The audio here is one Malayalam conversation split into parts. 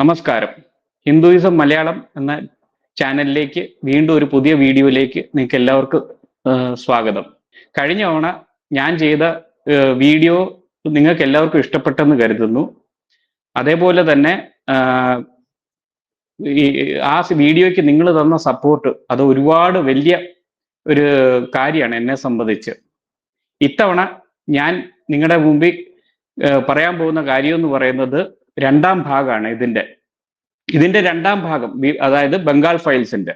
നമസ്കാരം. ഹിന്ദുയിസം മലയാളം എന്ന ചാനലിലേക്ക് വീണ്ടും ഒരു പുതിയ വീഡിയോയിലേക്ക് നിങ്ങൾക്ക് എല്ലാവർക്കും സ്വാഗതം. കഴിഞ്ഞ തവണ ഞാൻ ചെയ്ത വീഡിയോ നിങ്ങൾക്ക് എല്ലാവർക്കും ഇഷ്ടപ്പെട്ടെന്ന് കരുതുന്നു. അതേപോലെ തന്നെ ഈ ആ വീഡിയോയ്ക്ക് നിങ്ങൾ തന്ന സപ്പോർട്ട് അത് ഒരുപാട് വലിയ ഒരു കാര്യമാണ് എന്നെ സംബന്ധിച്ച്. ഇത്തവണ ഞാൻ നിങ്ങളുടെ മുമ്പിൽ പറയാൻ പോകുന്ന കാര്യം എന്ന് പറയുന്നത് രണ്ടാം ഭാഗമാണ് ഇതിന്റെ. ഇതിന്റെ രണ്ടാം ഭാഗം അതായത് ബംഗാൾ ഫയൽസിന്റെ.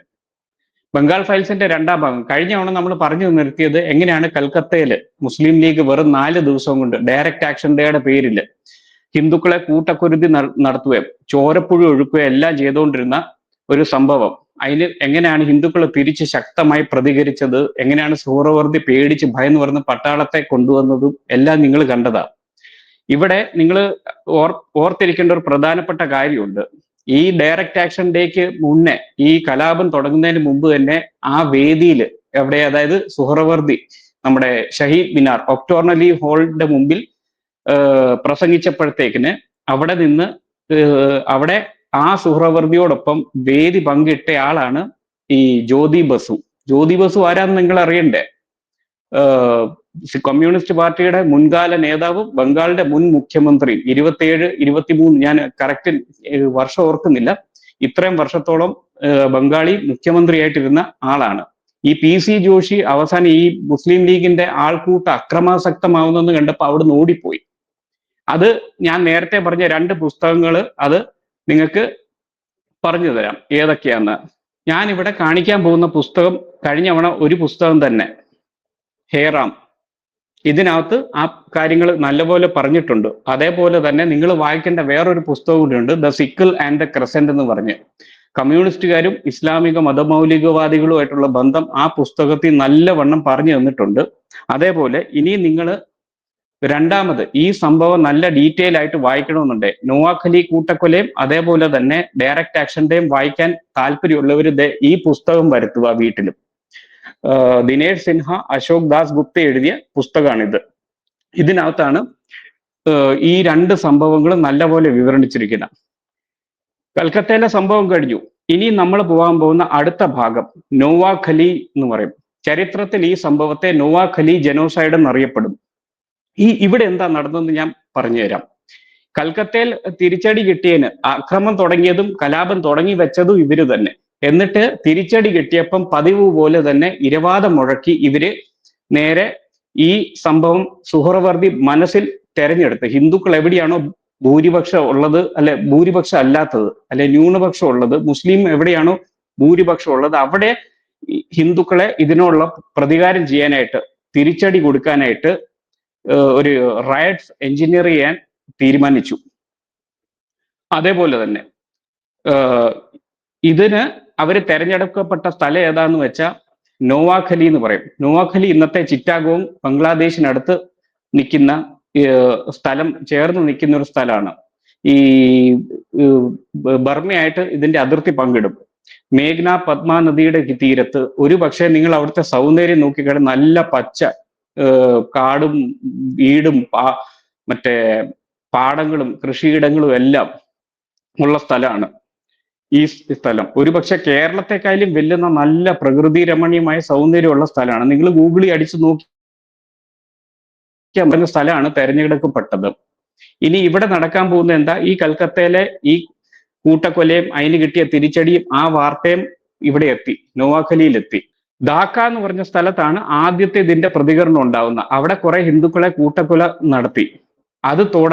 ബംഗാൾ ഫയൽസിന്റെ രണ്ടാം ഭാഗം. കഴിഞ്ഞ തവണ നമ്മൾ പറഞ്ഞു നിർത്തിയത് എങ്ങനെയാണ് കൽക്കത്തയിൽ മുസ്ലിം ലീഗ് വെറും നാല് ദിവസം കൊണ്ട് ഡയറക്റ്റ് ആക്ഷൻ ഡേയുടെ പേരിൽ ഹിന്ദുക്കളെ കൂട്ടക്കുരുതി നട- നടത്തുകയും ചോരപ്പുഴ ഒഴുക്കുകയും എല്ലാം ചെയ്തുകൊണ്ടിരുന്ന ഒരു സംഭവം. അതിന് എങ്ങനെയാണ് ഹിന്ദുക്കൾ തിരിച്ച് ശക്തമായി പ്രതികരിച്ചത് എങ്ങനെയാണ് സൂറവർദ്ധി പേടിച്ച് ഭയന്ന് പറഞ്ഞ് പട്ടാളത്തെ കൊണ്ടുവന്നതും എല്ലാം നിങ്ങൾ കണ്ടതാ. ഇവിടെ നിങ്ങൾ ഓർ ഓർത്തിരിക്കേണ്ട ഒരു പ്രധാനപ്പെട്ട കാര്യമുണ്ട്. ഈ ഡയറക്റ്റ് ആക്ഷൻ ഡേക്ക് മുന്നേ ഈ കലാപം തുടങ്ങുന്നതിന് മുമ്പ് തന്നെ ആ വേദിയിൽ എവിടെ അതായത് സുഹറവർദി നമ്മുടെ ഷഹീദ് മിനാർ ഒക്ടോർണലി ഹോളിന്റെ മുമ്പിൽ പ്രസംഗിച്ചപ്പോഴത്തേക്കിന് അവിടെ നിന്ന് അവിടെ ആ സുഹ്രവർദിയോടൊപ്പം വേദി പങ്കിട്ട ആളാണ് ഈ ജ്യോതി ബസു. ജ്യോതി ബസു ആരാന്ന് നിങ്ങൾ അറിയണ്ടേ കമ്മ്യൂണിസ്റ്റ് പാർട്ടിയുടെ മുൻകാല നേതാവും ബംഗാളിന്റെ മുൻ മുഖ്യമന്ത്രിയും. ഇരുപത്തിയേഴ് ഇരുപത്തിമൂന്ന് ഞാൻ കറക്റ്റ് വർഷം ഓർക്കുന്നില്ല. ഇത്രയും വർഷത്തോളം ബംഗാളി മുഖ്യമന്ത്രിയായിട്ടിരുന്ന ആളാണ്. ഈ പി സി ജോഷി അവസാനം ഈ മുസ്ലിം ലീഗിന്റെ ആൾക്കൂട്ട അക്രമാസക്തമാവുന്നെന്ന് കണ്ടപ്പോൾ അവിടുന്ന് ഓടിപ്പോയി. അത് ഞാൻ നേരത്തെ പറഞ്ഞ രണ്ട് പുസ്തകങ്ങൾ അത് നിങ്ങൾക്ക് പറഞ്ഞു തരാം ഏതൊക്കെയാന്ന്. ഞാൻ ഇവിടെ കാണിക്കാൻ പോകുന്ന പുസ്തകം കഴിഞ്ഞ തവണ ഒരു പുസ്തകം തന്നെ. ഹേറാം. ഇതിനകത്ത് ആ കാര്യങ്ങൾ നല്ലപോലെ പറഞ്ഞിട്ടുണ്ട്. അതേപോലെ തന്നെ നിങ്ങൾ വായിക്കേണ്ട വേറൊരു പുസ്തകം കൂടിയുണ്ട് the sickle and the crescent എന്ന് പറഞ്ഞ്. കമ്മ്യൂണിസ്റ്റുകാരും ഇസ്ലാമിക മതമൗലികവാദികളുമായിട്ടുള്ള ബന്ധം ആ പുസ്തകത്തിൽ നല്ലവണ്ണം പറഞ്ഞു തന്നിട്ടുണ്ട്. അതേപോലെ ഇനി നിങ്ങൾ രണ്ടാമത് ഈ സംഭവം നല്ല ഡീറ്റെയിൽ ആയിട്ട് വായിക്കണമെന്നുണ്ട്. നോവാഖലി കൂട്ടക്കൊലയും അതേപോലെ തന്നെ ഡയറക്റ്റ് ആക്ഷന്റെയും വായിക്കാൻ താല്പര്യമുള്ളവർ ഈ പുസ്തകം വരുത്തുക വീട്ടിലും. ദിനേഷ് സിൻഹ അശോക് ദാസ് ഗുപ്ത എഴുതിയ പുസ്തകമാണിത്. ഇതിനകത്താണ് ഈ രണ്ട് സംഭവങ്ങളും നല്ലപോലെ വിവരണിച്ചിരിക്കുന്നത്. കൽക്കത്തയിലെ സംഭവം കഴിഞ്ഞു. ഇനി നമ്മൾ പോകാൻ പോകുന്ന അടുത്ത ഭാഗം നോവാഖലി എന്ന് പറയും. ചരിത്രത്തിൽ ഈ സംഭവത്തെ നോവാഖലി ജനോസൈഡ് എന്നറിയപ്പെടും. ഈ ഇവിടെ എന്താ നടന്നതെന്ന് ഞാൻ പറഞ്ഞുതരാം. കൽക്കത്തയിൽ തിരിച്ചടി കിട്ടിയതിന് അക്രമം തുടങ്ങിയതും കലാപം തുടങ്ങി വെച്ചതും ഇവർ തന്നെ. എന്നിട്ട് തിരിച്ചടി കിട്ടിയപ്പം പതിവ് പോലെ തന്നെ ഇരവാദം മുഴക്കി ഇവർ നേരെ ഈ സംഭവം സുഹറവർദ്ധി മനസ്സിൽ തെരഞ്ഞെടുത്ത്. ഹിന്ദുക്കൾ എവിടെയാണോ ഭൂരിപക്ഷം ഉള്ളത് അല്ലെ ഭൂരിപക്ഷം അല്ലാത്തത് അല്ലെ ന്യൂനപക്ഷം ഉള്ളത് മുസ്ലിം എവിടെയാണോ ഭൂരിപക്ഷം ഉള്ളത് അവിടെ ഹിന്ദുക്കളെ ഇതിനുള്ള പ്രതികാരം ചെയ്യാനായിട്ട് തിരിച്ചടി കൊടുക്കാനായിട്ട് ഒരു റയറ്റ്സ് എഞ്ചിനീയർ ചെയ്യാൻ തീരുമാനിച്ചു. അതേപോലെ തന്നെ ഇതിന് അവർ തെരഞ്ഞെടുക്കപ്പെട്ട സ്ഥലം ഏതാന്ന് വെച്ചാൽ നോവാഖലി എന്ന് പറയും. നോവാഖലി ഇന്നത്തെ ചിറ്റാഗോവും ബംഗ്ലാദേശിനടുത്ത് നിൽക്കുന്ന സ്ഥലം ചേർന്ന് നിൽക്കുന്ന ഒരു സ്ഥലമാണ്. ഈ ബർമയായിട്ട് ഇതിന്റെ അതിർത്തി പങ്കിടും. മേഘ്ന പത്മ നദിയുടെ തീരത്ത് ഒരു പക്ഷേ നിങ്ങൾ അവിടുത്തെ സൗന്ദര്യം നോക്കിക്കഴിഞ്ഞാൽ നല്ല പച്ച കാടും വീടും മറ്റേ പാടങ്ങളും കൃഷിയിടങ്ങളും എല്ലാം ഉള്ള സ്ഥലമാണ്. ഈ സ്ഥലം. ഒരുപക്ഷെ കേരളത്തെക്കാളും വെല്ലുന്ന നല്ല പ്രകൃതി രമണീയമായ സൗന്ദര്യമുള്ള സ്ഥലമാണ്. നിങ്ങൾ ഗൂഗിളിൽ അടിച്ചു നോക്കി പറഞ്ഞ സ്ഥലമാണ് തെരഞ്ഞെടുക്കപ്പെട്ടത്. ഇനി ഇവിടെ നടക്കാൻ പോകുന്ന എന്താ? ഈ കൽക്കത്തയിലെ ഈ കൂട്ടക്കൊലയും അതിന് കിട്ടിയ തിരിച്ചടിയും ആ വാർത്തയും ഇവിടെ എത്തി. നോവാഖലിയിൽ എത്തി ധാക്ക എന്ന് പറഞ്ഞ സ്ഥലത്താണ് ആദ്യത്തെ ഇതിന്റെ പ്രതികരണം ഉണ്ടാവുന്നത്. അവിടെ കുറെ ഹിന്ദുക്കളെ കൂട്ടക്കൊല നടത്തി. അത് തുട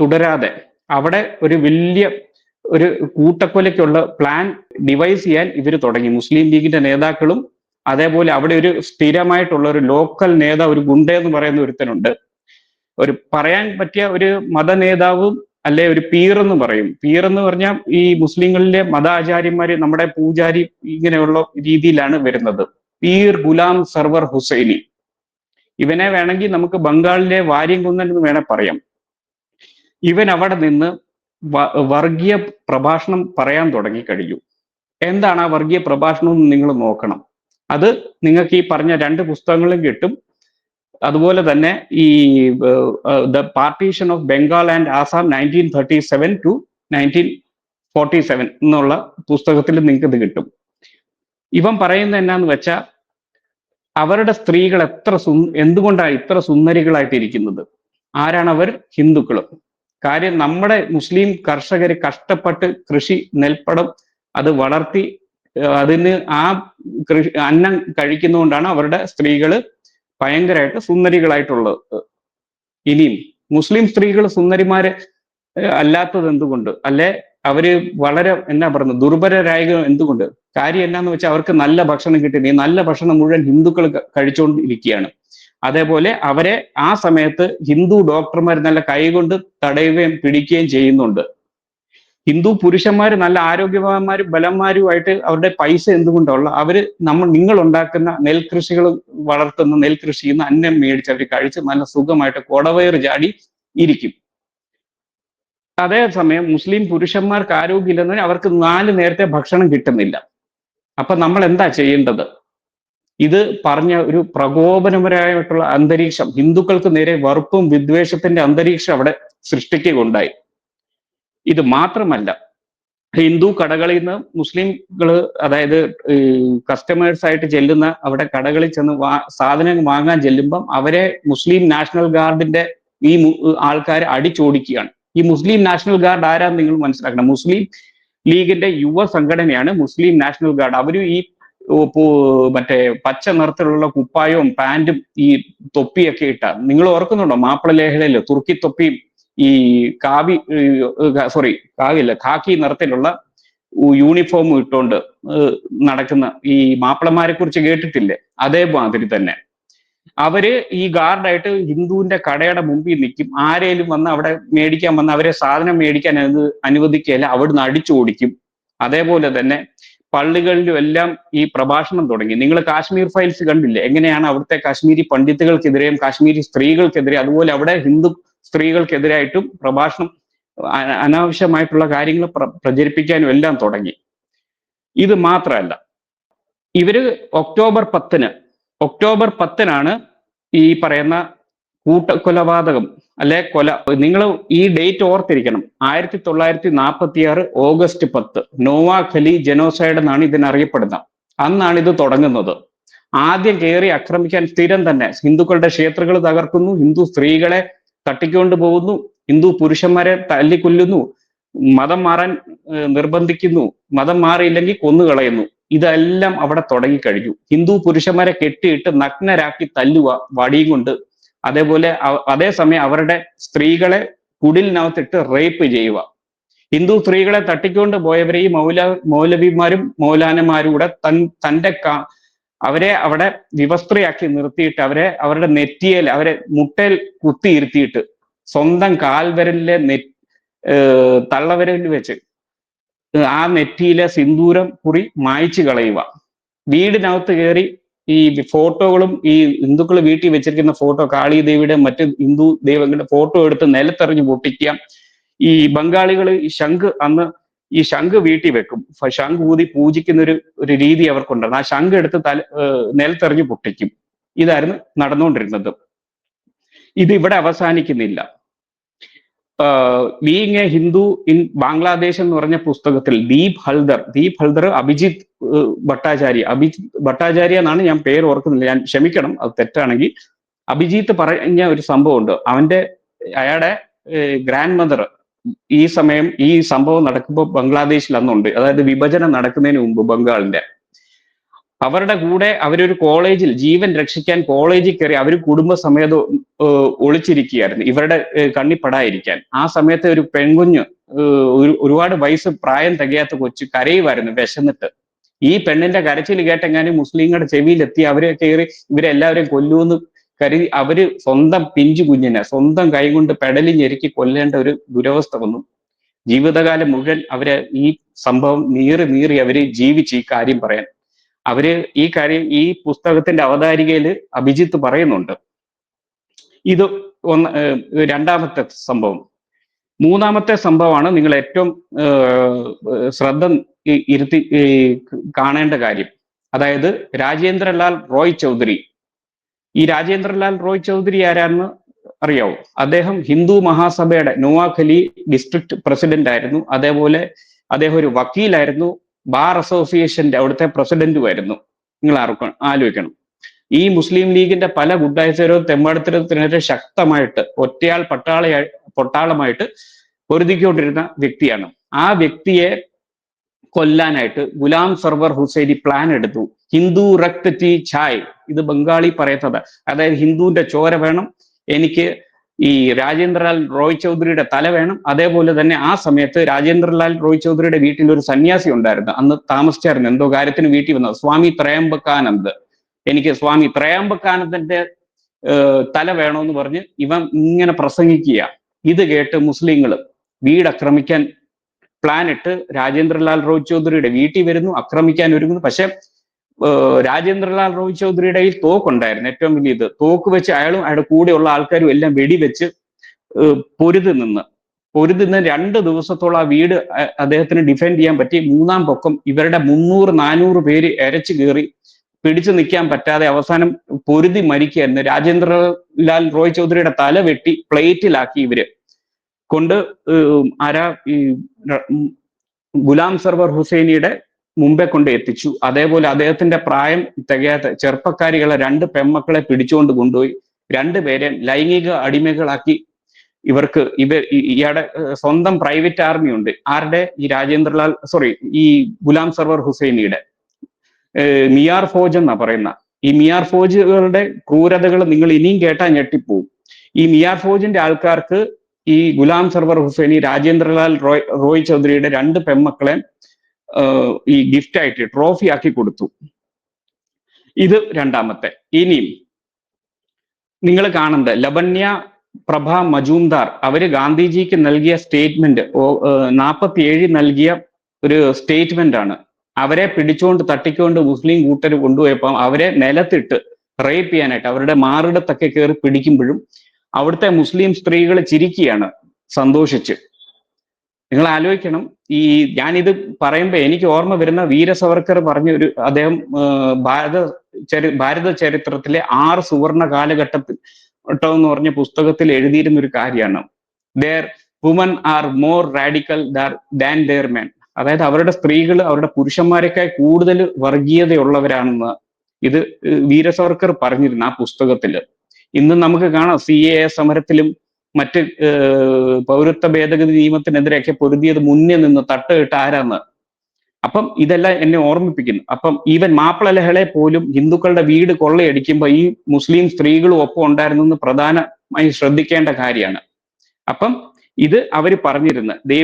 തുടരാതെ. അവിടെ ഒരു വലിയ ഒരു കൂട്ടക്കൊലയ്ക്കുള്ള പ്ലാൻ ഡിവൈസ് ചെയ്യാൻ ഇവർ തുടങ്ങി. മുസ്ലിം ലീഗിന്റെ നേതാക്കളും അതേപോലെ അവിടെ ഒരു സ്ഥിരമായിട്ടുള്ള ഒരു ലോക്കൽ നേതാവ് ഒരു ഗുണ്ട എന്ന് പറയുന്ന ഒരുത്തനുണ്ട്. ഒരു പറയാൻ പറ്റിയ ഒരു മത നേതാവും അല്ലെ ഒരു പീർ എന്ന് പറയും. പീർ എന്ന് പറഞ്ഞാൽ ഈ മുസ്ലിങ്ങളിലെ മതാചാര്യന്മാര് നമ്മുടെ പൂജാരി ഇങ്ങനെയുള്ള രീതിയിലാണ് വരുന്നത്. പീർ ഗുലാം സർവർ ഹുസൈനി. ഇവനെ വേണമെങ്കിൽ നമുക്ക് ബംഗാളിലെ വാര്യംകുന്നൻ എന്ന് വേണേൽ പറയാം. ഇവൻ അവിടെ നിന്ന് വർഗീയ പ്രഭാഷണം പറയാൻ തുടങ്ങി കഴിഞ്ഞു എന്താണ് ആ വർഗീയ പ്രഭാഷണം എന്ന് നിങ്ങൾ നോക്കണം. അത് നിങ്ങൾക്ക് ഈ പറഞ്ഞ രണ്ട് പുസ്തകങ്ങളും കിട്ടും. അതുപോലെ തന്നെ ഈ the partition of Bengal and Assam nineteen thirty seven to nineteen forty seven എന്നുള്ള പുസ്തകത്തിൽ നിങ്ങൾക്ക് ഇത് കിട്ടും. ഇവൻ പറയുന്നത് എന്നാന്ന് വെച്ചാൽ അവരുടെ സ്ത്രീകൾ എത്ര സു എന്തുകൊണ്ടാണ് ഇത്ര സുന്ദരികളായിട്ടിരിക്കുന്നത്? ആരാണ് അവർ ഹിന്ദുക്കൾ കാര്യം നമ്മുടെ മുസ്ലിം കർഷകർ കഷ്ടപ്പെട്ട് കൃഷി നെൽപ്പടം അത് വളർത്തി അതിന് ആ കൃഷി അന്നം കഴിക്കുന്നതുകൊണ്ടാണ് അവരുടെ സ്ത്രീകൾ ഭയങ്കരമായിട്ട് സുന്ദരികളായിട്ടുള്ളത്. ഇനിയും മുസ്ലിം സ്ത്രീകൾ സുന്ദരിമാര് അല്ലാത്തത് എന്തുകൊണ്ട്? അല്ലെ? അവർ വളരെ എന്നാ പറയുന്നത്? ദുർബലരായ എന്തുകൊണ്ട്? കാര്യം എന്നാന്ന് വെച്ചാൽ അവർക്ക് നല്ല ഭക്ഷണം കിട്ടി. നല്ല ഭക്ഷണം മുഴുവൻ ഹിന്ദുക്കൾ കഴിച്ചുകൊണ്ടിരിക്കുകയാണ് അതേപോലെ അവരെ ആ സമയത്ത് ഹിന്ദു ഡോക്ടർമാർ നല്ല കൈകൊണ്ട് തടയുകയും പിടിക്കുകയും ചെയ്യുന്നുണ്ട്. ഹിന്ദു പുരുഷന്മാർ നല്ല ആരോഗ്യവാന്മാരും ബലന്മാരുമായിട്ട് അവരുടെ പൈസ എന്തുകൊണ്ടുള്ള അവർ നമ്മൾ നിങ്ങൾ ഉണ്ടാക്കുന്ന നെൽകൃഷികൾ വളർത്തുന്ന നെൽകൃഷിയിൽ നിന്ന് അന്നം മേടിച്ച് അവർ കഴിച്ച് നല്ല സുഖമായിട്ട് കൊടവയർ ചാടി ഇരിക്കും. അതേസമയം മുസ്ലിം പുരുഷന്മാർക്ക് ആരോഗ്യമില്ലെന്ന് അവർക്ക് നാല് നേരത്തെ ഭക്ഷണം കിട്ടുന്നില്ല. അപ്പൊ നമ്മൾ എന്താ ചെയ്യേണ്ടത്? ഇത് പറഞ്ഞ ഒരു പ്രകോപനപരമായിട്ടുള്ള അന്തരീക്ഷം ഹിന്ദുക്കൾക്ക് നേരെ വെറുപ്പും വിദ്വേഷത്തിന്റെ അന്തരീക്ഷം അവിടെ സൃഷ്ടിക്കുകയുണ്ടായി. ഇത് മാത്രമല്ല ഹിന്ദു കടകളിൽ നിന്ന് മുസ്ലിംകൾ അതായത് കസ്റ്റമേഴ്സ് ആയിട്ട് ചെല്ലുന്ന അവിടെ കടകളിൽ ചെന്ന് സാധനം വാങ്ങാൻ ചെല്ലുമ്പം അവരെ മുസ്ലിം നാഷണൽ ഗാർഡിന്റെ ഈ ആൾക്കാർ അടിച്ചോടിക്കുകയാണ്. ഈ മുസ്ലിം നാഷണൽ ഗാർഡ് ആരാന്ന് നിങ്ങൾ മനസ്സിലാക്കണം. മുസ്ലിം ലീഗിന്റെ യുവ സംഘടനയാണ് മുസ്ലിം നാഷണൽ ഗാർഡ്. അവരും ഈ മറ്റേ പച്ച നിറത്തിലുള്ള കുപ്പായവും പാന്റും ഈ തൊപ്പിയൊക്കെ ഇട്ട. നിങ്ങൾ ഓർക്കുന്നുണ്ടോ? മാപ്പിള ലേഖനയിൽ തുർക്കി തൊപ്പി ഈ കാവി സോറി കാവില്ല കാക്കി നിറത്തിലുള്ള യൂണിഫോം ഇട്ടുകൊണ്ട് നടക്കുന്ന ഈ മാപ്പിളമാരെ കുറിച്ച് കേട്ടിട്ടില്ലേ? അതേമാതിരി തന്നെ. അവർ ഈ ഗാർഡായിട്ട് ഹിന്ദുവിന്റെ കടയുടെ മുമ്പിൽ നിൽക്കും. ആരേലും വന്ന് അവിടെ മേടിക്കാൻ വന്ന് അവരെ സാധനം മേടിക്കാൻ അനുവദിക്കുകയില്ല. അവിടുന്ന് അടിച്ചു ഓടിക്കും അതേപോലെ തന്നെ പള്ളികളിലും എല്ലാം ഈ പ്രഭാഷണം തുടങ്ങി. നിങ്ങൾ കാശ്മീർ ഫയൽസ് കണ്ടില്ലേ? എങ്ങനെയാണ് അവിടുത്തെ കാശ്മീരി പണ്ഡിത്തുകൾക്കെതിരെയും കാശ്മീരി സ്ത്രീകൾക്കെതിരെ അതുപോലെ അവിടെ ഹിന്ദു സ്ത്രീകൾക്കെതിരായിട്ടും പ്രഭാഷണം അനാവശ്യമായിട്ടുള്ള കാര്യങ്ങൾ പ്രചരിപ്പിക്കാനും എല്ലാം തുടങ്ങി. ഇത് മാത്രമല്ല ഇവർ ഒക്ടോബർ പത്തിന് ഒക്ടോബർ പത്തിനാണ് ഈ പറയുന്ന കൂട്ടക്കൊലപാതകം അല്ലെ കൊല. നിങ്ങൾ ഈ ഡേറ്റ് ഓർത്തിരിക്കണം. ആയിരത്തി തൊള്ളായിരത്തി നാൽപ്പത്തി ആറ് ഓഗസ്റ്റ് പത്ത്. നോവാ ഖലി ജനോസൈഡ് എന്നാണ് ഇതിനറിയപ്പെടുന്നത് അന്നാണ് ഇത് തുടങ്ങുന്നത്. ആദ്യം കയറി ആക്രമിക്കാൻ സ്ഥിരം തന്നെ ഹിന്ദുക്കളുടെ ക്ഷേത്രങ്ങൾ തകർക്കുന്നു. ഹിന്ദു സ്ത്രീകളെ തട്ടിക്കൊണ്ട് പോകുന്നു. ഹിന്ദു പുരുഷന്മാരെ തല്ലിക്കൊല്ലുന്നു. മതം മാറാൻ നിർബന്ധിക്കുന്നു. മതം മാറിയില്ലെങ്കിൽ കൊന്നുകളയുന്നു. ഇതെല്ലാം അവിടെ തുടങ്ങിക്കഴിഞ്ഞു. ഹിന്ദു പുരുഷന്മാരെ കെട്ടിയിട്ട് നഗ്നരാക്കി തല്ലുക വടിയും കൊണ്ട് അതേപോലെ അതേസമയം അവരുടെ സ്ത്രീകളെ കുടിലിനകത്തിട്ട് റേപ്പ് ചെയ്യുക. ഹിന്ദു സ്ത്രീകളെ തട്ടിക്കൊണ്ട് പോയവരെ ഈ മൗല മൗലവിമാരും മൗലാനമാരും കൂടെ തൻ തന്റെ കാ- അവരെ അവിടെ വിവസ്ത്രയാക്കി നിർത്തിയിട്ട് അവരെ അവരുടെ നെറ്റിയിൽ അവരെ മുട്ടയിൽ കുത്തിയിരുത്തിയിട്ട് സ്വന്തം കാൽവരലിലെ നെ തള്ളവിരലിൽ വെച്ച് ആ നെറ്റിയിലെ സിന്ദൂരം കുറി മായ്ച്ചു കളയുക. വീടിനകത്ത് കയറി ഈ ഫോട്ടോകളും ഈ ഹിന്ദുക്കൾ വീട്ടിൽ വെച്ചിരിക്കുന്ന ഫോട്ടോ കാളി ദേവിയുടെ മറ്റ് ഹിന്ദു ദൈവങ്ങളുടെ ഫോട്ടോ എടുത്ത് നിലത്തെറിഞ്ഞ് പൊട്ടിക്കുക. ഈ ബംഗാളികൾ ഈ ശംഖ് അന്ന് ഈ ശംഖ് വീട്ടിൽ വെക്കും. ശംഖ് ഊതി പൂജിക്കുന്ന ഒരു ഒരു രീതി അവർക്കുണ്ടായിരുന്നു. ആ ശംഖ് എടുത്ത് തല നിലത്തെറിഞ്ഞ് പൊട്ടിക്കും. ഇതായിരുന്നു നടന്നുകൊണ്ടിരുന്നത്. ഇത് ഇവിടെ അവസാനിക്കുന്നില്ല. Being a Hindu in Bangladesh എന്ന് പറഞ്ഞ പുസ്തകത്തിൽ ദീപ് ഹൽദർ ദീപ് ഹൽദർ അഭിജിത്ത് ഭട്ടാചാര്യ അഭി ഭട്ടാചാര്യ എന്നാണ് ഞാൻ പേര് ഓർക്കുന്നില്ല. ഞാൻ ക്ഷമിക്കണം അത് തെറ്റാണെങ്കിൽ. അഭിജിത്ത് പറഞ്ഞ ഒരു സംഭവമുണ്ട്. അവന്റെ അയാളുടെ ഗ്രാൻഡ് മദർ ഈ സമയം ഈ സംഭവം നടക്കുമ്പോൾ ബംഗ്ലാദേശിൽ അന്നുണ്ട്. അതായത് വിഭജനം നടക്കുന്നതിന് മുമ്പ് ബംഗാളിന്റെ അവരുടെ കൂടെ അവരൊരു കോളേജിൽ ജീവൻ രക്ഷിക്കാൻ കോളേജിൽ കയറി അവർ കുടുംബസമേതം ഒളിച്ചിരിക്കുകയായിരുന്നു. ഇവരുടെ കണ്ണിപ്പടായിരിക്കാൻ. ആ സമയത്ത് ഒരു പെൺകുഞ്ഞ് ഒരു ഒരുപാട് വയസ്സ് പ്രായം തികയാത്ത കൊച്ചു കരയുമായിരുന്നു വിശന്നിട്ട്. ഈ പെണ്ണിന്റെ കരച്ചിൽ കേട്ടെങ്ങാനും മുസ്ലിങ്ങളുടെ ചെവിയിലെത്തി അവരെ കയറി ഇവരെല്ലാവരെയും കൊല്ലുമെന്ന് കരുതി അവർ സ്വന്തം പിഞ്ചു കുഞ്ഞിനെ സ്വന്തം കൈകൊണ്ട് പെടലി ഞെരുക്കി കൊല്ലേണ്ട ഒരു ദുരവസ്ഥ വന്നു. ജീവിതകാലം മുഴുവൻ അവരെ ഈ സംഭവം നീറി നീറി അവർ ജീവിച്ച് ഈ കാര്യം പറയാൻ. അവർ ഈ കാര്യം ഈ പുസ്തകത്തിന്റെ അവതാരികയിൽ അഭിജിത്ത് പറയുന്നുണ്ട്. ഇത് ഒന്ന് രണ്ടാമത്തെ സംഭവം. മൂന്നാമത്തെ സംഭവമാണ് നിങ്ങൾ ഏറ്റവും ശ്രദ്ധ ഇരുത്തി കാണേണ്ട കാര്യം. അതായത് രാജേന്ദ്രലാൽ റോയ് ചൗധരി. ഈ രാജേന്ദ്രലാൽ റോയ് ചൗധരി ആരാന്ന് അറിയാവോ? അദ്ദേഹം ഹിന്ദു മഹാസഭയുടെ നുവാഖലി ഡിസ്ട്രിക്ട് പ്രസിഡന്റ് ആയിരുന്നു. അതേപോലെ അദ്ദേഹം ഒരു വക്കീലായിരുന്നു. ബാർ അസോസിയേഷന്റെ അവിടുത്തെ പ്രസിഡന്റുമായിരുന്നു. നിങ്ങൾ ആർക്കും ആലോചിക്കണം. ഈ മുസ്ലിം ലീഗിന്റെ പല ഗുണ്ടായസരവും തെമ്മാടത്തരത്തിനെതിരെ ശക്തമായിട്ട് ഒറ്റയാൾ പട്ടാളയായി പൊട്ടാളമായിട്ട് പൊരുതിക്കൊണ്ടിരുന്ന വ്യക്തിയാണ്. ആ വ്യക്തിയെ കൊല്ലാനായിട്ട് ഗുലാം സർവർ ഹുസൈനി പ്ലാൻ എടുത്തു. ഹിന്ദു റക്ത് ടി ചായ് ഇത് ബംഗാളി പറയുന്നത്. അതായത് ഹിന്ദുവിന്റെ ചോര വേണം എനിക്ക് ഈ രാജേന്ദ്രലാൽ റോയ് ചൗധരിയുടെ തല വേണം. അതേപോലെ തന്നെ ആ സമയത്ത് രാജേന്ദ്രലാൽ റോയ് ചൗധരിയുടെ വീട്ടിൽ ഒരു സന്യാസി ഉണ്ടായിരുന്നു. അന്ന് താമസിച്ചായിരുന്നു എന്തോ കാര്യത്തിന് വീട്ടിൽ വന്നത്. സ്വാമി ത്രയംബക്കാനന്ദ് എനിക്ക് സ്വാമി ത്രയംബക്കാനന്ദന്റെ തല വേണമെന്ന് പറഞ്ഞ് ഇവൻ ഇങ്ങനെ പ്രസംഗിക്കുക. ഇത് കേട്ട് മുസ്ലിങ്ങൾ വീട് ആക്രമിക്കാൻ പ്ലാൻ ഇട്ട് രാജേന്ദ്രലാൽ റോയ് ചൗധരിയുടെ വീട്ടിൽ വരുന്നു ആക്രമിക്കാൻ ഒരുങ്ങുന്നു. പക്ഷെ രാജേന്ദ്രലാൽ റോയ് ചൗധരിയുടെ കയ്യിൽ തോക്കുണ്ടായിരുന്നു. ഏറ്റവും വലിയ ഇത്. തോക്ക് വെച്ച് അയാളും അയാളുടെ കൂടെയുള്ള ആൾക്കാരും എല്ലാം വെടിവെച്ച് പൊരുതി നിന്ന്. പൊരുതി നിന്ന് രണ്ട് ദിവസത്തോളം ആ വീട് അദ്ദേഹത്തിന് ഡിഫെൻഡ് ചെയ്യാൻ പറ്റി. മൂന്നാം പൊക്കം ഇവരുടെ മുന്നൂറ് നാനൂറ് പേര് എരച്ചു കയറി പിടിച്ചു നിൽക്കാൻ പറ്റാതെ അവസാനം പൊരുതി മരിക്കുകയായിരുന്നു. രാജേന്ദ്രലാൽ റോയ് ചൗധരിയുടെ തല വെട്ടി പ്ലേറ്റിലാക്കി ഇവർ. കൊണ്ട് ആരാ ഈ ഗുലാം സർവർ ഹുസൈനിയുടെ മുമ്പേ കൊണ്ട് എത്തിച്ചു. അതേപോലെ അദ്ദേഹത്തിന്റെ പ്രായം തികയാത്ത ചെറുപ്പക്കാരികളെ രണ്ട് പെമ്മക്കളെ പിടിച്ചുകൊണ്ട് കൊണ്ടുപോയി. രണ്ടുപേരെ ലൈംഗിക അടിമകളാക്കി ഇവർക്ക് ഇവർ ഇയാളുടെ സ്വന്തം പ്രൈവറ്റ് ആർമി ഉണ്ട് ആരുടെ? ഈ രാജേന്ദ്രലാൽ സോറി ഈ ഗുലാം സർവർ ഹുസൈനിയുടെ. മിയാർ ഫോജ് എന്നാ പറയുന്ന. ഈ മിയാർ ഫോജുകളുടെ ക്രൂരതകൾ നിങ്ങൾ ഇനിയും കേട്ടാൽ ഞെട്ടിപ്പോവും. ഈ മിയാർ ഫോജിന്റെ ആൾക്കാർക്ക് ഈ ഗുലാം സർവർ ഹുസൈനി രാജേന്ദ്രലാൽ റോയ് റോയ് ചൗധരിയുടെ രണ്ട് പെൺമക്കളെ ഈ ഗിഫ്റ്റ് ആയിട്ട് ട്രോഫി ആക്കി കൊടുത്തു. ഇത് രണ്ടാമത്തെ. ഇനിയും നിങ്ങൾ കാണുന്നത് ലബന്യ പ്രഭ മജൂംദാർ അവർ ഗാന്ധിജിക്ക് നൽകിയ സ്റ്റേറ്റ്മെന്റ് നാൽപ്പത്തിയേഴ് നൽകിയ ഒരു സ്റ്റേറ്റ്മെന്റ് ആണ്. അവരെ പിടിച്ചുകൊണ്ട് തട്ടിക്കൊണ്ട് മുസ്ലിം കൂട്ടർ കൊണ്ടുപോയപ്പോൾ അവരെ നിലത്തിട്ട് റേപ്പ് ചെയ്യാനായിട്ട് അവരുടെ മാറിടത്തൊക്കെ കയറി പിടിക്കുമ്പോഴും അവിടുത്തെ മുസ്ലിം സ്ത്രീകൾ ചിരിക്കുകയാണ് സന്തോഷിച്ച്. നിങ്ങൾ ആലോചിക്കണം ഈ ഞാനിത് പറയുമ്പോൾ എനിക്ക് ഓർമ്മ വരുന്ന വീര സവർക്കർ പറഞ്ഞ ഒരു അദ്ദേഹം ഭാരത ചരി ഭാരത ചരിത്രത്തിലെ ആറ് സുവർണ കാലഘട്ടത്തിൽ ഘട്ടം എന്ന് പറഞ്ഞ പുസ്തകത്തിൽ എഴുതിയിരുന്ന ഒരു കാര്യമാണ്. Their women are more radical than their men അതായത് അവരുടെ സ്ത്രീകൾ അവരുടെ പുരുഷന്മാരെക്കാൾ കൂടുതൽ വർഗീയതയുള്ളവരാണെന്ന് ഇത് വീരസവർക്കർ പറഞ്ഞിരുന്ന ആ പുസ്തകത്തിൽ ഇന്ന് നമുക്ക് കാണാം സി എ സമരത്തിലും മറ്റ് പൗരത്വ ഭേദഗതി നിയമത്തിനെതിരെയൊക്കെ പൊരുതിയത് മുന്നേ നിന്ന് തട്ടുകിട്ട് ആരാന്ന്. അപ്പം ഇതെല്ലാം എന്നെ ഓർമ്മിപ്പിക്കുന്നു. അപ്പം ഈവൻ മാപ്പിള ലഹളെ പോലും ഹിന്ദുക്കളുടെ വീട് കൊള്ളയടിക്കുമ്പോൾ ഈ മുസ്ലിം സ്ത്രീകളും ഒപ്പം ഉണ്ടായിരുന്നെന്ന് പ്രധാനമായി ശ്രദ്ധിക്കേണ്ട കാര്യമാണ്. അപ്പം ഇത് അവർ പറഞ്ഞിരുന്നു. ദേ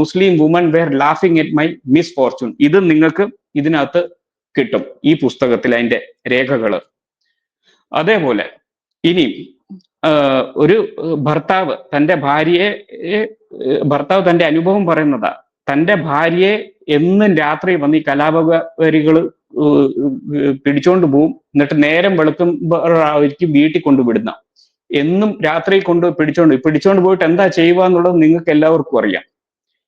മുസ്ലിം വുമൺ വെയർ ലാഫിങ് എറ്റ് മൈ മിസ് ഫോർച്യൂൺ ഇത് നിങ്ങൾക്ക് ഇതിനകത്ത് കിട്ടും ഈ പുസ്തകത്തിൽ അതിന്റെ രേഖകൾ അതേപോലെ ഇനി ഒരു ഭർത്താവ് തന്റെ ഭാര്യയെ ഭർത്താവ് തന്റെ അനുഭവം പറയുന്നതാ. തന്റെ ഭാര്യയെ എന്നും രാത്രി വന്ന് ഈ കലാപകാരികൾ പിടിച്ചോണ്ട് പോവും. എന്നിട്ട് നേരം വെളുക്കുമ്പോഴായിരിക്കും വീട്ടിൽ കൊണ്ടുവിടുന്ന. എന്നും രാത്രി കൊണ്ട് പിടിച്ചോണ്ട് പിടിച്ചോണ്ട് പോയിട്ട് എന്താ ചെയ്യുക എന്നുള്ളത് നിങ്ങൾക്ക് എല്ലാവർക്കും അറിയാം.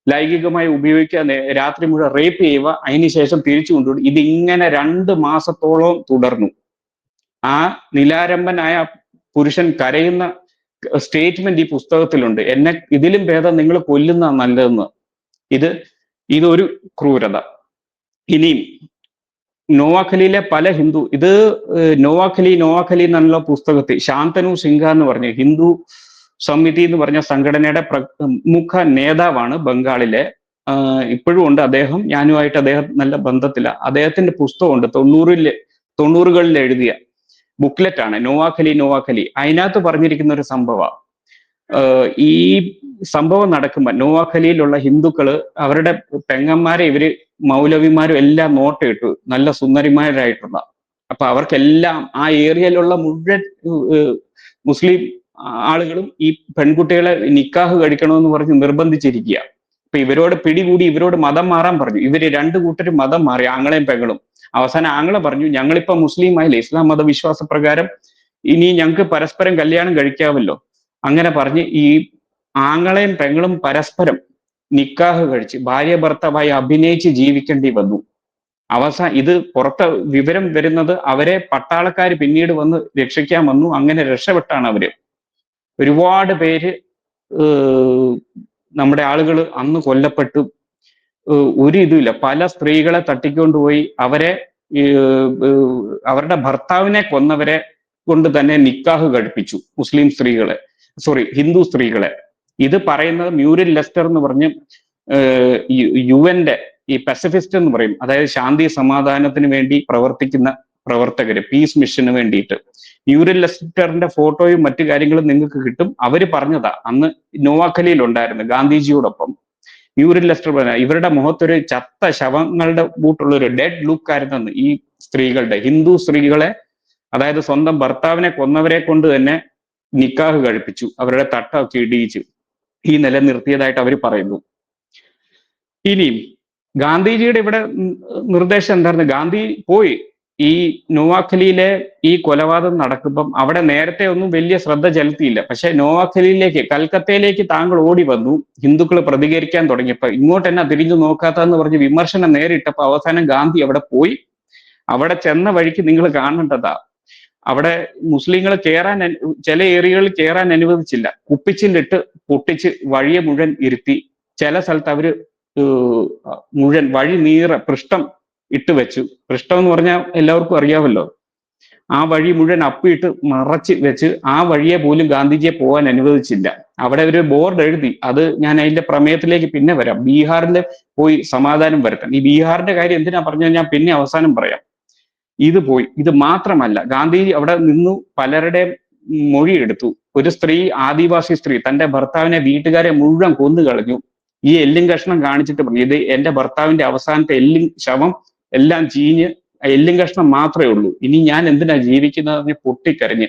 ലൈംഗികമായി ഉപയോഗിക്കുക രാത്രി മുഴുവൻ റേപ്പ് ചെയ്യുക അതിനുശേഷം തിരിച്ചു കൊണ്ടുപോയി ഇതിങ്ങനെ രണ്ട് മാസത്തോളം തുടർന്നു. ആ നിലാരംഭനായ പുരുഷൻ കരയുന്ന സ്റ്റേറ്റ്മെന്റ് ഈ പുസ്തകത്തിലുണ്ട്. എന്നെ ഇതിലും ഭേദം നിങ്ങൾ കൊല്ലുന്ന നല്ലതെന്ന്. ഇത് ഇതൊരു ക്രൂരത. ഇനിയും നോവാഖലിയിലെ പല ഹിന്ദു ഇത് നോവാഖലി നോവാഖലി എന്നുള്ള പുസ്തകത്തിൽ ശാന്തനു സിംഗ എന്ന് പറഞ്ഞ ഹിന്ദു സമിതി എന്ന് പറഞ്ഞ സംഘടനയുടെ പ്രമുഖ നേതാവാണ് ബംഗാളിലെ. ഇപ്പോഴും ഉണ്ട് അദ്ദേഹം. ഞാനുമായിട്ട് അദ്ദേഹം നല്ല ബന്ധത്തില. അദ്ദേഹത്തിന്റെ പുസ്തകമുണ്ട് തൊണ്ണൂറിൽ തൊണ്ണൂറുകളിൽ എഴുതിയ ബുക്ക്ലെറ്റ് ആണ് നോവാഖലി നോവാഖലി. അതിനകത്ത് പറഞ്ഞിരിക്കുന്ന ഒരു സംഭവം ഈ സംഭവം നടക്കുമ്പോൾ നോവാഖലിയിലുള്ള ഹിന്ദുക്കൾ അവരുടെ പെങ്ങന്മാരെ ഇവർ മൗലവിമാരും എല്ലാം നോട്ടയിട്ടു നല്ല സുന്ദരിമാരായിട്ടുള്ള. അപ്പൊ അവർക്കെല്ലാം ആ ഏരിയയിലുള്ള മുഴുവൻ മുസ്ലിം ആളുകളും ഈ പെൺകുട്ടികളെ നിക്കാഹ് കഴിക്കണമെന്ന് പറഞ്ഞ് നിർബന്ധിച്ചിരിക്കുക. അപ്പൊ ഇവരോട് പിടികൂടി ഇവരോട് മതം മാറാൻ പറഞ്ഞു. ഇവർ രണ്ടു കൂട്ടരും മതം മാറി ആങ്ങളെയും പെങ്ങളും. അവസാനം ആങ്ങളെ പറഞ്ഞു ഞങ്ങളിപ്പോ മുസ്ലിം ആയില്ലേ? ഇസ്ലാം മതവിശ്വാസ പ്രകാരം ഇനി ഞങ്ങൾക്ക് പരസ്പരം കല്യാണം കഴിക്കാമല്ലോ. അങ്ങനെ പറഞ്ഞ് ഈ ആങ്ങളെയും പെങ്ങളും പരസ്പരം നിക്കാഹ് കഴിച്ച് ഭാര്യ ഭർത്താവായി അഭിനയിച്ച് ജീവിക്കേണ്ടി വന്നു. അവസാന ഇത് പുറത്ത് വിവരം വരുന്നത് അവരെ പട്ടാളക്കാർ പിന്നീട് വന്ന് രക്ഷിക്കാൻ വന്നു. അങ്ങനെ രക്ഷപ്പെട്ടാണ് അവർ. ഒരുപാട് പേര് നമ്മുടെ ആളുകൾ അന്ന് കൊല്ലപ്പെട്ടു. ഒരു ഇതുമില്ല. പല സ്ത്രീകളെ തട്ടിക്കൊണ്ടുപോയി അവരെ അവരുടെ ഭർത്താവിനെ കൊന്നവരെ കൊണ്ട് തന്നെ നിക്കാഹ് കഴിപ്പിച്ചു മുസ്ലിം സ്ത്രീകളെ. സോറി ഹിന്ദു സ്ത്രീകളെ. ഇത് പറയുന്നത് മ്യൂരിൽ ലെസ്റ്റർ എന്ന് പറഞ്ഞ് യു എന്റെ ഈ പസഫിസ്റ്റ് എന്ന് പറയും. അതായത് ശാന്തി സമാധാനത്തിന് വേണ്ടി പ്രവർത്തിക്കുന്ന പ്രവർത്തകര് പീസ് മിഷന് വേണ്ടിയിട്ട്. മ്യൂരിൽ ലെസ്റ്ററിന്റെ ഫോട്ടോയും മറ്റു കാര്യങ്ങളും നിങ്ങൾക്ക് കിട്ടും. അവർ പറഞ്ഞതാ അന്ന് നോവാഖലിയിൽ ഉണ്ടായിരുന്നു ഗാന്ധിജിയോടൊപ്പം. മ്യൂരിൽ ലെസ്റ്റർ പറഞ്ഞ ഇവരുടെ മുഖത്തൊരു ചത്ത ശവങ്ങളുടെ കൂട്ടുള്ള ഒരു ഡെഡ് ലുക്ക് ആയിരുന്നു ഈ സ്ത്രീകളുടെ ഹിന്ദു സ്ത്രീകളെ അതായത് സ്വന്തം ഭർത്താവിനെ കൊന്നവരെ കൊണ്ട് തന്നെ നിക്കാഹ് കഴിപ്പിച്ചു അവരുടെ തട്ടൊക്കെ ഇടിയിച്ചു. ഈ നിലനിർത്തിയതായിട്ട് അവർ പറയുന്നു. ഇനിയും ഗാന്ധിജിയുടെ ഇവിടെ നിർദ്ദേശം എന്തായിരുന്നു? ഗാന്ധി പോയി. ഈ നോവാഖലിയിലെ ഈ കൊലപാതകം നടക്കുമ്പം അവിടെ നേരത്തെ ഒന്നും വലിയ ശ്രദ്ധ ചെലുത്തിയില്ല. പക്ഷെ നോവാഖലിയിലേക്ക് കൽക്കത്തയിലേക്ക് താങ്കൾ ഓടി വന്നു. ഹിന്ദുക്കൾ പ്രതികരിക്കാൻ തുടങ്ങിയപ്പോ ഇങ്ങോട്ട് എന്നാ തിരിഞ്ഞു നോക്കാത്തെന്ന് പറഞ്ഞ് വിമർശനം നേരിട്ടപ്പോ അവസാനം ഗാന്ധി അവിടെ പോയി. അവിടെ ചെന്ന വഴിക്ക് നിങ്ങൾ കാണേണ്ടതാ. അവിടെ മുസ്ലിങ്ങൾ കയറാൻ ചില ഏരിയകളിൽ കയറാൻ അനുവദിച്ചില്ല. കുപ്പിച്ചിലിട്ട് പൊട്ടിച്ച് വഴിയെ മുഴുവൻ ഇരുത്തി ചില സ്ഥലത്ത് അവർ മുഴുവൻ വഴി നീറ പൃഷ്ഠം ഇട്ട് വെച്ചു. പൃഷ്ഠം എന്ന് പറഞ്ഞാൽ എല്ലാവർക്കും അറിയാമല്ലോ. ആ വഴി മുഴുവൻ അപ്പിയിട്ട് മറച്ച് വെച്ച് ആ വഴിയെ പോലും ഗാന്ധിജിയെ പോകാൻ അനുവദിച്ചില്ല. അവിടെ ഒരു ബോർഡ് എഴുതി. അത് ഞാൻ അതിന്റെ പ്രമേയത്തിലേക്ക് പിന്നെ വരാം. ബീഹാറിൽ പോയി സമാധാനം വരുത്താൻ ഈ ബീഹാറിന്റെ കാര്യം എന്തിനാ പറഞ്ഞു ഞാൻ പിന്നെ അവസാനം പറയാം. ഇത് പോയി. ഇത് മാത്രമല്ല ഗാന്ധിജി അവിടെ നിന്നു പലരുടെയും മൊഴി എടുത്തു ഒരു സ്ത്രീ ആദിവാസി സ്ത്രീ തന്റെ ഭർത്താവിനെ വീട്ടുകാരെ മുഴുവൻ കൊന്നു കളഞ്ഞു ഈ എല്ലും കഷ്ണം കാണിച്ചിട്ട് പറഞ്ഞു ഇത് എന്റെ ഭർത്താവിന്റെ അവസാനത്തെ എല്ലും ശവം എല്ലാം ചീഞ്ഞ് എല്ലും കഷ്ണം മാത്രമേ ഉള്ളൂ. ഇനി ഞാൻ എന്തിനാ ജീവിക്കുന്നതെന്ന് പൊട്ടിക്കരഞ്ഞ്.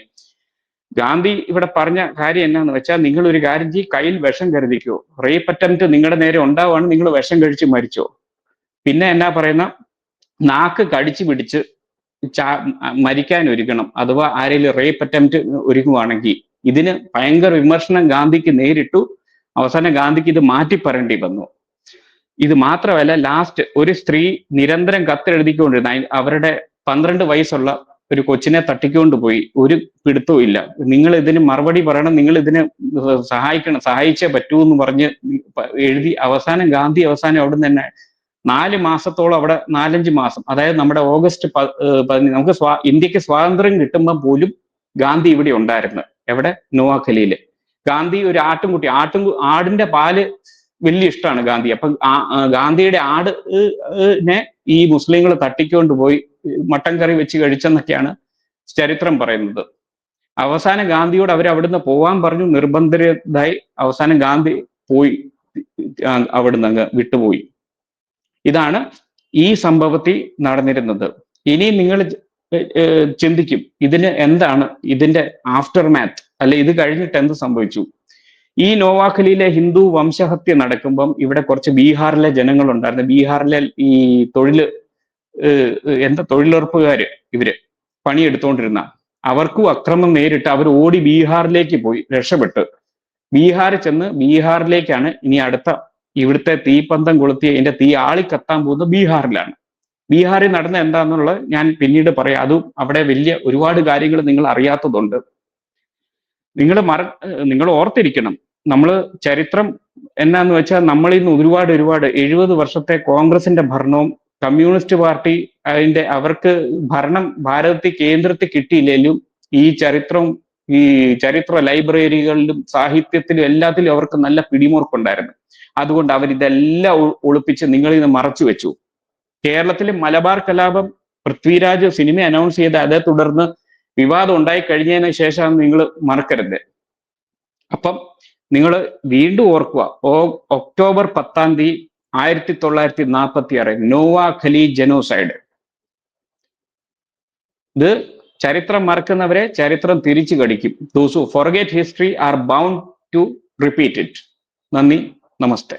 ഗാന്ധി ഇവിടെ പറഞ്ഞ കാര്യം എന്നാന്ന് വെച്ചാൽ നിങ്ങൾ ഒരു കാര്യം ചെയ്യും കയ്യിൽ വിഷം കരുതിക്കോ. റേപ്പ് അറ്റംപ്റ്റ് നിങ്ങളുടെ നേരെ ഉണ്ടാവുകയാണ് നിങ്ങൾ വിഷം കഴിച്ച് മരിച്ചോ. പിന്നെ എന്നാ പറയുന്ന നാക്ക് കടിച്ചു പിടിച്ച് മരിക്കാൻ ഒരുക്കണം അഥവാ ആരെങ്കിലും റേപ്പ് അറ്റംപ്റ്റ് ഒരുങ്ങുവാണെങ്കിൽ ഇതിന് ഭയങ്കര വിമർശനം ഗാന്ധിക്ക് നേരിട്ടു. അവസാനം ഗാന്ധിക്ക് ഇത് മാറ്റി പറയേണ്ടി വന്നു. ഇത് മാത്രമല്ല ലാസ്റ്റ് ഒരു സ്ത്രീ നിരന്തരം കത്തെഴുതിക്കൊണ്ടിരുന്ന. അവരുടെ പന്ത്രണ്ട് വയസ്സുള്ള ഒരു കൊച്ചിനെ തട്ടിക്കൊണ്ട് പോയി. ഒരു പിടുത്തവും ഇല്ല. നിങ്ങൾ ഇതിന് മറുപടി പറയണം നിങ്ങൾ ഇതിന് സഹായിക്കണം സഹായിച്ചേ പറ്റൂ എന്ന് പറഞ്ഞ് എഴുതി അവസാനം ഗാന്ധി അവസാനം അവിടെ തന്നെ നാല് മാസത്തോളം അവിടെ നാലഞ്ച് മാസം. അതായത് നമ്മുടെ ഓഗസ്റ്റ് നമുക്ക് സ്വാ ഇന്ത്യയ്ക്ക് സ്വാതന്ത്ര്യം കിട്ടുമ്പോൾ പോലും ഗാന്ധി ഇവിടെ ഉണ്ടായിരുന്നു. എവിടെ? നോവാഖലിയിൽ ഗാന്ധി ഒരു ആട്ടുംകുട്ടി. ആട്ടും ആടിന്റെ പാൽ വലിയ ഇഷ്ടമാണ് ഗാന്ധി. അപ്പൊ ഗാന്ധിയുടെ ആട് നെ ഈ മുസ്ലിങ്ങൾ തട്ടിക്കൊണ്ട് പോയി മട്ടൻ കറി വെച്ച് കഴിച്ചെന്നൊക്കെയാണ് ചരിത്രം പറയുന്നത്. അവസാനം ഗാന്ധിയോട് അവർ അവിടുന്ന് പോവാൻ പറഞ്ഞു. നിർബന്ധിതരായി അവസാനം ഗാന്ധി പോയി അവിടുന്ന് അങ്ങ് വിട്ടുപോയി. ഇതാണ് ഈ സംഭവത്തിൽ നടന്നിരുന്നത്. ഇനി നിങ്ങൾ ചിന്തിക്കും ഇതിന് എന്താണ് ഇതിന്റെ ആഫ്റ്റർ മാത്ത് അല്ലെ ഇത് കഴിഞ്ഞിട്ട് എന്ത് സംഭവിച്ചു? ഈ നോവാഖലിയിലെ ഹിന്ദു വംശഹത്യ നടക്കുമ്പം ഇവിടെ കുറച്ച് ബീഹാറിലെ ജനങ്ങൾ ഉണ്ടായിരുന്നു ബീഹാറിലെ ഈ തൊഴിൽ എന്താ തൊഴിലുറപ്പുകാര് ഇവർ പണിയെടുത്തോണ്ടിരുന്ന. അവർക്കും അക്രമം നേരിട്ട് അവർ ഓടി ബീഹാറിലേക്ക് പോയി രക്ഷപ്പെട്ട്. ബീഹാറിൽ ചെന്ന് ബീഹാറിലേക്കാണ് ഇനി അടുത്ത ഇവിടുത്തെ തീപ്പന്തം കൊളുത്തി അതിന്റെ തീ ആളിക്കത്താൻ പോകുന്നത് ബീഹാറിലാണ്. ബീഹാറിൽ നടന്ന എന്താണെന്നുള്ളത് ഞാൻ പിന്നീട് പറയാം. അതും അവിടെ വലിയ ഒരുപാട് കാര്യങ്ങൾ നിങ്ങൾ അറിയാത്തതുണ്ട്. നിങ്ങൾ മറ നിങ്ങൾ ഓർത്തിരിക്കണം. നമ്മൾ ചരിത്രം എന്നാന്ന് വെച്ചാൽ നമ്മളിൽ നിന്ന് ഒരുപാട് ഒരുപാട് എഴുപത് വർഷത്തെ കോൺഗ്രസിന്റെ ഭരണവും കമ്മ്യൂണിസ്റ്റ് പാർട്ടി അതിന്റെ അവർക്ക് ഭരണം ഭാരതത്തിൽ കേന്ദ്രത്തിൽ കിട്ടിയില്ലെങ്കിലും ഈ ചരിത്രം ഈ ചരിത്ര ലൈബ്രറികളിലും സാഹിത്യത്തിലും എല്ലാത്തിലും അവർക്ക് നല്ല പിടിമുറുക്കുണ്ടായിരുന്നു. അതുകൊണ്ട് അവർ ഇതെല്ലാം ഒളിപ്പിച്ച് നിങ്ങളിൽ നിന്ന് മറച്ചു വെച്ചു. കേരളത്തിലെ മലബാർ കലാപം പൃഥ്വിരാജ് സിനിമ അനൗൺസ് ചെയ്ത് അതേ തുടർന്ന് വിവാദം ഉണ്ടായി കഴിഞ്ഞതിന് ശേഷമാണ് നിങ്ങൾ മറക്കരുത്. അപ്പം നിങ്ങൾ വീണ്ടും ഓർക്കുക ഓ ഒക്ടോബർ പത്താം തീയതി ആയിരത്തി തൊള്ളായിരത്തി നാൽപ്പത്തി ആറ് നോവ ഖലി ജനോസൈഡ് ഇത് ചരിത്രം മറക്കുന്നവരെ ചരിത്രം തിരിച്ചു കടിക്കും. Those who forget history are bound to repeat it നന്ദി. നമസ്തേ.